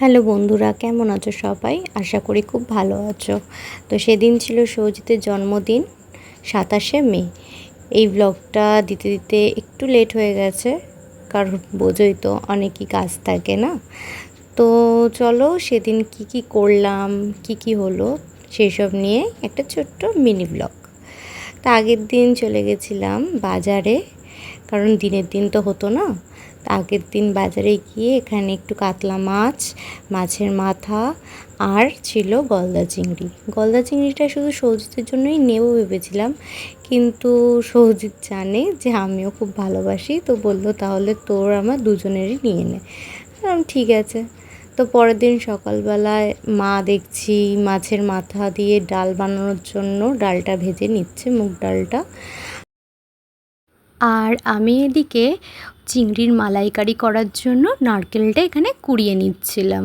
Hello বন্ধুরা, কেমন আছো সবাই? আশা করি খুব ভালো আছো। তো সেদিন ছিল সৌজিতের জন্মদিন, সাতাশে মে। এই ব্লগটা দিতে দিতে একটু লেট হয়ে গেছে, কারণ বোঝোই তো অনেকই কাজ থাকে না। তো চলো সেদিন কি কি করলাম, কি কি হলো সেই সব নিয়ে একটা ছোট্ট মিনি ব্লগ তা আগের দিন চলে গেছিলাম বাজারে কারণ দিনের দিন তো হতো না। আগের দিন বাজারে গিয়ে এখানে একটু কাতলা মাছ, মাছের মাথা আর ছিল গলদা চিংড়ি। গলদা চিংড়িটা শুধু সৌজিতের জন্যই নেব ভেবেছিলাম, কিন্তু সৌজিত জানে যে আমিও খুব ভালোবাসি, তো বলল তাহলে তোর আমার দুজনেরই নিয়ে নে। ঠিক আছে। তো পরের দিন সকালবেলায় মা দেখছি মাছের মাথা দিয়ে ডাল বানানোর জন্য ডালটা ভেজে নিচ্ছে, মুগ ডালটা। আর আমি এদিকে চিংড়ির মালাইকারি করার জন্য নারকেলটা এখানে কুড়িয়ে নিচ্ছিলাম।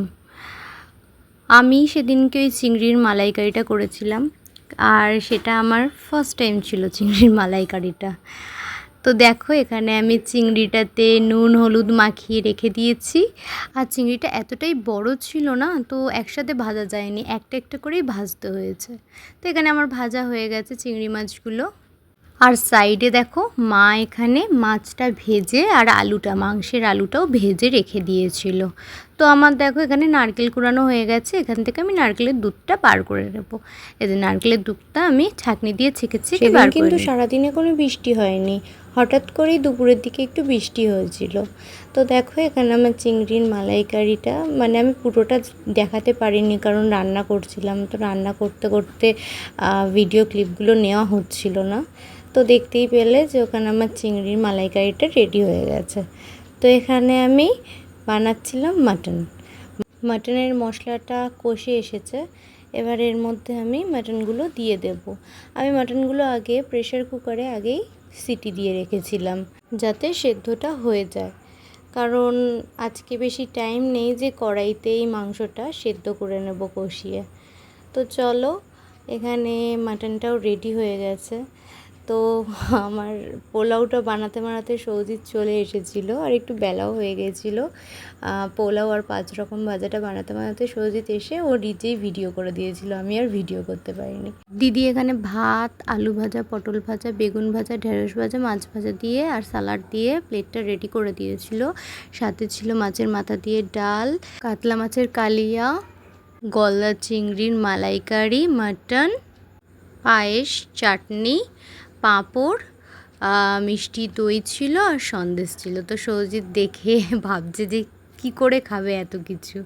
আমি সেদিনকে ওই চিংড়ির মালাইকারিটা করেছিলাম আর সেটা আমার ফার্স্ট টাইম ছিল চিংড়ির মালাইকারিটা। তো দেখো এখানে আমি চিংড়িটাতে নুন, হলুদ মাখিয়ে রেখে দিয়েছি। আর চিংড়িটা এতটাই বড় ছিল না, তো একসাথে ভাজা যায়নি, একটা একটা করেই ভাজতে হয়েছে। তো এখানে আমার ভাজা হয়ে গেছে চিংড়ি মাছগুলো। আর সাইডে দেখো মা এখানে মাছটা ভেজে আর আলুটা মাংসের আলুটাও ভেজে রেখে দিয়েছিল। তো আমার দেখো এখানে নারকেল কুড়ানো হয়ে গেছে এখান থেকে আমি নারকেলের দুধটা বার করে নেব। এই যে নারকেলের দুধটা আমি ছাঁকনি দিয়ে ছেঁকেছি কিন্তু সারাদিনে কোনো বৃষ্টি হয়নি হঠাৎ করেই দুপুরের দিকে একটু বৃষ্টি হয়েছিল। তো দেখো এখানে আমার চিংড়ির মালাইকারিটা মানে আমি পুরোটা দেখাতে পারিনি কারণ রান্না করছিলাম তো রান্না করতে করতে ভিডিও ক্লিপগুলো নেওয়া হচ্ছিল না। তো দেখতেই পেলে যে ওখানে আমার চিংড়ির মালাইকারিটা রেডি হয়ে গেছে। তো এখানে আমি বানাচ্ছিলাম মাটন। মাটনের মশলাটা কষে এসেছে। এবার এর মধ্যে আমি মাটনগুলো দিয়ে দেব। আমি মাটনগুলো আগে প্রেশার কুকারে আগেই সিটি দিয়ে রেখেছিলাম যাতে সেদ্ধটা হয়ে যায়। কারণ আজকে বেশি টাইম নেই যে কড়াইতেই মাংসটা সেদ্ধ করে নেব কষিয়ে। তো চলো, এখানে মাটনটাও রেডি হয়ে গেছে। তো আমার পোলাওটা বানাতে বানাতে সৌজিৎ চলে এসেছিল আর একটু বেলাও হয়ে গেছিল। পোলাও আর পাঁচ রকম ভাজাটা বানাতে বানাতে সৌজিৎ এসে ও নিজেই ভিডিও করে দিয়েছিল। আমি আর ভিডিও করতে পারিনি। দিদি এখানে ভাত, আলু ভাজা, পটল ভাজা, বেগুন ভাজা, ঢেঁড়স ভাজা, মাছ ভাজা দিয়ে আর সালাড দিয়ে প্লেটটা রেডি করে দিয়েছিল। সাথে ছিল মাছের মাথা দিয়ে ডাল, কাতলা মাছের কালিয়া, গলদা চিংড়ির মালাইকারি, মাটন, পায়েস, চাটনি পাঁপড় মিষ্টি দই ছিল আর সন্দেশ ছিল। তো সৌজিৎ দেখে ভাবছে যে কি করে খাবে এত কিছু।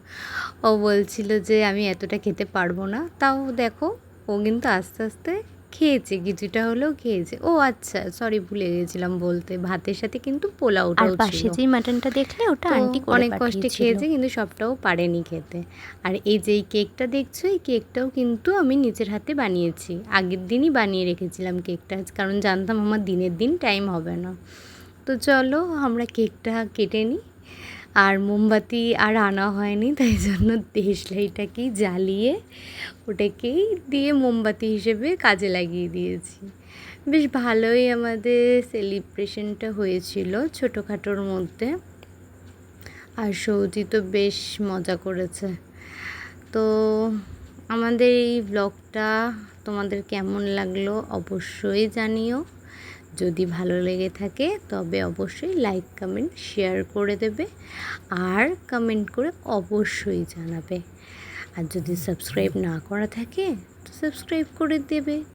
ও বলছিল যে, আমি এতটা খেতে পারব না। তাও দেখো, ও কিন্তু আস্তে আস্তে খেয়েছে কিছুটা হলেও খেয়েছে। ও আচ্ছা সরি ভুলে গেছিলাম বলতে। ভাতের সাথে কিন্তু পোলাওটাও পাশে যেই মাটনটা দেখলে ওটা আন্টি অনেক কষ্টে খেয়েছে কিন্তু সবটাও পারেনি খেতে। আর এই যে কেকটা দেখছ এই কেকটাও কিন্তু আমি নিজের হাতে বানিয়েছি। আগের দিনই বানিয়ে রেখেছিলাম কেকটা কারণ জানতাম আমার দিনের দিন টাইম হবে না। তো চলো আমরা কেকটা কেটে নিই। আর মোমবাতি আর আনা হয়নি, তাই জন্য দেশলাইটাকেই জ্বালিয়ে ওটাকেই দিয়ে মোমবাতি হিসেবে কাজে লাগিয়ে দিয়েছি। বেশ ভালোই আমাদের সেলিব্রেশনটা হয়েছিল ছোটোখাটোর মধ্যে। আর সৌদি তো বেশ মজা করেছে। তো আমাদের এই ব্লগটা তোমাদের কেমন লাগল অবশ্যই জানিও। যদি ভালো লেগে থাকে, তবে অবশ্যই লাইক কমেন্ট শেয়ার করে দেবে। আর কমেন্ট করে অবশ্যই জানাবে। আর যদি সাবস্ক্রাইব না করা থাকে, তো সাবস্ক্রাইব করে দেবে।